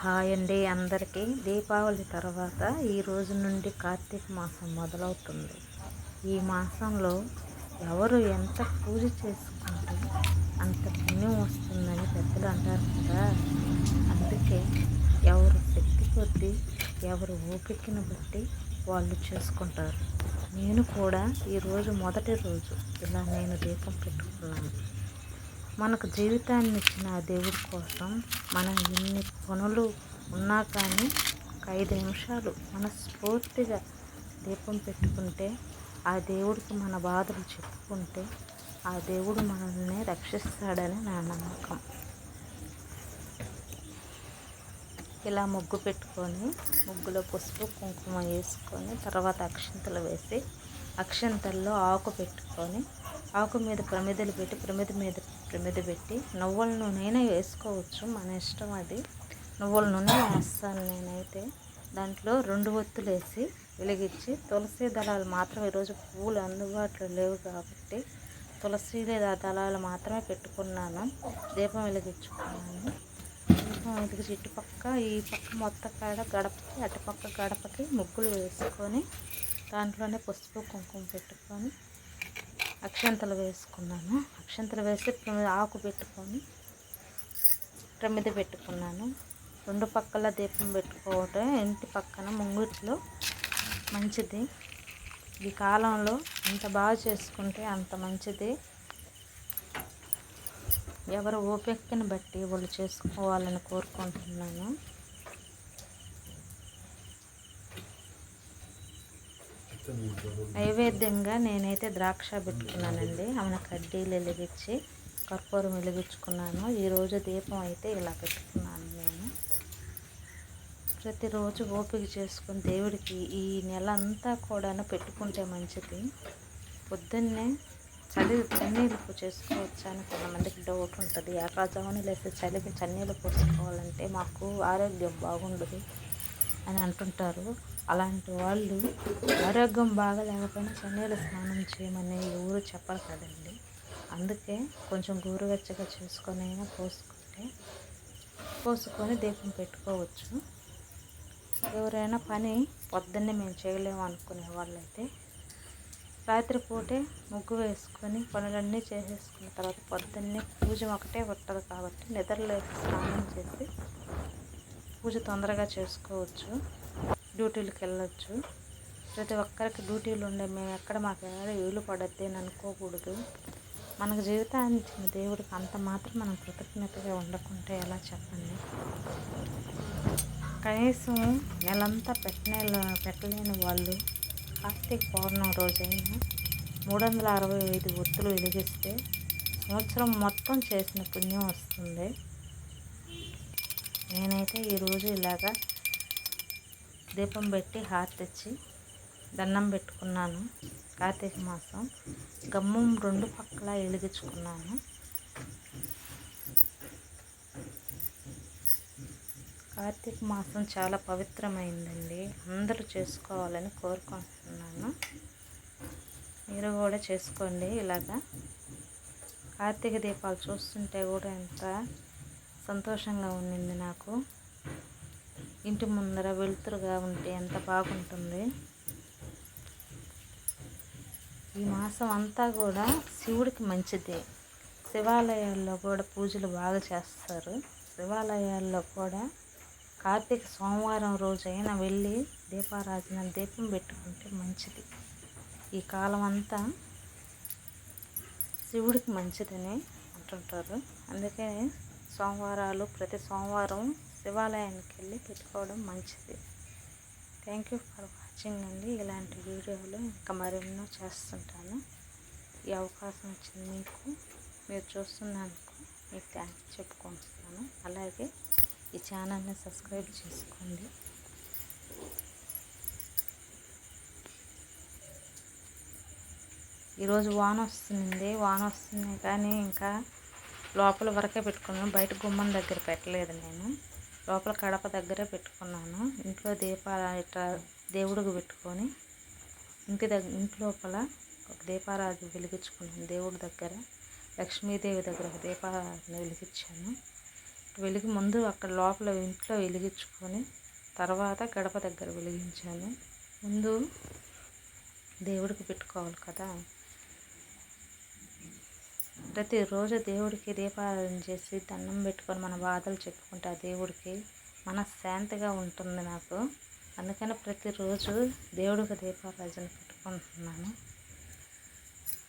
Hi అండి అందరికీ. దీపావళి తర్వాత ఈ రోజు నుండి కార్తీక మాసం మొదలవుతుంది. ఈ మాసంలో ఎవరు ఎంత పూజ చేసుకుంటే అంత పుణ్యం వస్తుందని పెద్దలు అంటారు కదా. అందుకే ఎవరు శక్తి కొద్దీ ఎవరు ఓపికను బట్టి వాళ్ళు చేసుకుంటారు. నేను కూడా ఈరోజు మొదటి రోజు ఇలా నేను దీపం పెట్టుకున్నాను. మనకు జీవితాన్ని ఇచ్చిన ఆ దేవుడి కోసం మనం ఎన్ని పనులు ఉన్నా కానీ ఒక ఐదు నిమిషాలు మనస్ఫూర్తిగా దీపం పెట్టుకుంటే ఆ దేవుడికి మన బాధలు చెప్పుకుంటే ఆ దేవుడు మనల్ని రక్షిస్తాడని నా నమ్మకం. ఇలా ముగ్గు పెట్టుకొని ముగ్గులో పసుపు కుంకుమ వేసుకొని తర్వాత అక్షంతలు వేసి అక్షంతల్లో ఆకు పెట్టుకొని ఆకు మీద ప్రమిదలు పెట్టి ప్రమిద మీద ప్రమిద పెట్టి నువ్వుల నూనె వేసుకోవచ్చు మన ఇష్టం అది. నువ్వుల నూనె వేస్తాను నేనైతే. దాంట్లో రెండు ఒత్తులు వేసి వెలిగించి తులసి దళాలు మాత్రం ఈరోజు పువ్వులు అందుబాటులో లేవు కాబట్టి తులసి దళాలు మాత్రమే పెట్టుకున్నాను. దీపం వెలిగించుకున్నాను. దీపం వెలిగించి ఇటుపక్క ఈ పక్క మొత్తం కాడ గడపకి అటుపక్క గడపకి ముగ్గులు వేసుకొని దాంట్లోనే పసుపు కుంకుమ పెట్టుకొని అక్షంతలు వేసుకున్నాను. అక్షంతలు వేసి ఆకు పెట్టుకొని ప్రమిద పెట్టుకున్నాను. రెండు పక్కల దీపం పెట్టుకోవటం ఇంటి పక్కన ముంగిట్లో మంచిది. ఈ కాలంలో ఎంత బాగా చేసుకుంటే అంత మంచిది. ఎవరు ఓపికని బట్టి వాళ్ళు చేసుకోవాలని కోరుకుంటున్నాను. నైవేద్యంగా నేనైతే ద్రాక్ష పెట్టుకున్నానండి. ఆమె కడ్డీలు వెలిగించి కర్పూరం వెలిగించుకున్నాను. ఈరోజు దీపం అయితే ఇలా పెట్టుకున్నాను నేను. ప్రతిరోజు ఓపిక చేసుకుని దేవుడికి ఈ నెల అంతా కూడాను పెట్టుకుంటే మంచిది. పొద్దున్నే చలి చన్నీళ్ళు చేసుకోవచ్చా అని కొంతమందికి డౌట్ ఉంటుంది. ఎర్రజామున లేకపోతే చలికి చన్నీళ్ళు పోసుకోవాలంటే మాకు ఆరోగ్యం బాగుండదు అని అంటుంటారు. అలాంటి వాళ్ళు ఆరోగ్యం బాగా లేకపోయినా చన్నీళ్ళ స్నానం చేయమని ఎవరు చెప్పరు కదండి. అందుకే కొంచెం గోరువెచ్చగా చేసుకొని అయినా పోసుకుంటే పోసుకొని దీపం పెట్టుకోవచ్చు. ఎవరైనా పని పొద్దున్నే మేము చేయలేము అనుకునే వాళ్ళైతే రాత్రిపూటే ముగ్గు వేసుకొని పనులన్నీ చేసేసుకున్న తర్వాత పొద్దున్నే పూజ ఒకటే ఉంటుంది కాబట్టి నిద్రలేసి స్నానం చేసి పూజ తొందరగా చేసుకోవచ్చు. డ్యూటీలకు వెళ్ళొచ్చు. ప్రతి ఒక్కరికి డ్యూటీలు ఉండే మేము ఎక్కడ మాకు ఏదో వీలు పడద్ది అని అనుకోకూడదు. మనకు జీవితాన్ని ఇచ్చిన దేవుడికి అంత మాత్రం మనం కృతజ్ఞతగా ఉండకుంటే ఎలా చెప్పండి? కనీసం నెలంతా పెట్టనే పెట్టలేని వాళ్ళు కార్తీక పౌర్ణమి రోజైనా మూడు వందల అరవై ఐదు ఒత్తులు వెలిగిస్తే సంవత్సరం మొత్తం చేసిన పుణ్యం వస్తుంది. నేనైతే ఈరోజు ఇలాగా దీపం పెట్టి హారతి తెచ్చి దండం పెట్టుకున్నాను. కార్తీక మాసం గమ్మం రెండు పక్కల వెలిగించుకున్నాను. కార్తీక మాసం చాలా పవిత్రమైందండి. అందరూ చేసుకోవాలని కోరుకుంటున్నాను. మీరు కూడా చేసుకోండి ఇలాగా. కార్తీక దీపాలు చూస్తుంటే కూడా ఎంత సంతోషంగా ఉండింది నాకు. ఇంటి ముందర వెలుతురుగా ఉంటే ఎంత బాగుంటుంది. ఈ మాసం అంతా కూడా శివుడికి మంచిదే. శివాలయాల్లో కూడా పూజలు బాగా చేస్తారు. శివాలయాల్లో కూడా కార్తీక సోమవారం రోజైనా వెళ్ళి దీపారాధన దీపం పెట్టుకుంటే మంచిది. ఈ కాలం అంతా శివుడికి మంచిదని అంటుంటారు. అందుకే సోమవారాలు ప్రతి సోమవారం శివాలయానికి వెళ్ళి పెట్టుకోవడం మంచిది. థ్యాంక్ యూ ఫర్ వాచింగ్ అండి. ఇలాంటి వీడియోలు ఇంకా మరెన్నో చేస్తుంటాను. ఈ అవకాశం వచ్చింది మీకు మీరు చూస్తున్నందుకు మీకు థ్యాంక్స్ చెప్పుకుంటున్నాను. అలాగే ఈ ఛానల్ని సబ్స్క్రైబ్ చేసుకోండి. ఈరోజు వాన వస్తుంది వాన వస్తుంది కానీ ఇంకా లోపల వరకే పెట్టుకున్నాను. బయట గుమ్మం దగ్గర పెట్టలేదు నేను. లోపల కడప దగ్గరే పెట్టుకున్నాను. ఇంట్లో దీపాల ఇట్లా దేవుడికి పెట్టుకొని ఇంటి దగ్గర ఇంటి లోపల ఒక దీపారాధన వెలిగించుకున్నాను దేవుడి దగ్గర. లక్ష్మీదేవి దగ్గర ఒక దీపారాధన వెలిగించాను. వెలిగి ముందు అక్కడ లోపల ఇంట్లో వెలిగించుకొని తర్వాత గడప దగ్గర వెలిగించాను. ముందు దేవుడికి పెట్టుకోవాలి కదా. ప్రతిరోజు దేవుడికి దీపారాధన చేసి దండం పెట్టుకొని మన బాధలు చెప్పుకుంటే ఆ దేవుడికి మనశ్శాంతిగా ఉంటుంది నాకు. అందుకని ప్రతిరోజు దేవుడికి దీపారాధన పెట్టుకుంటున్నాను.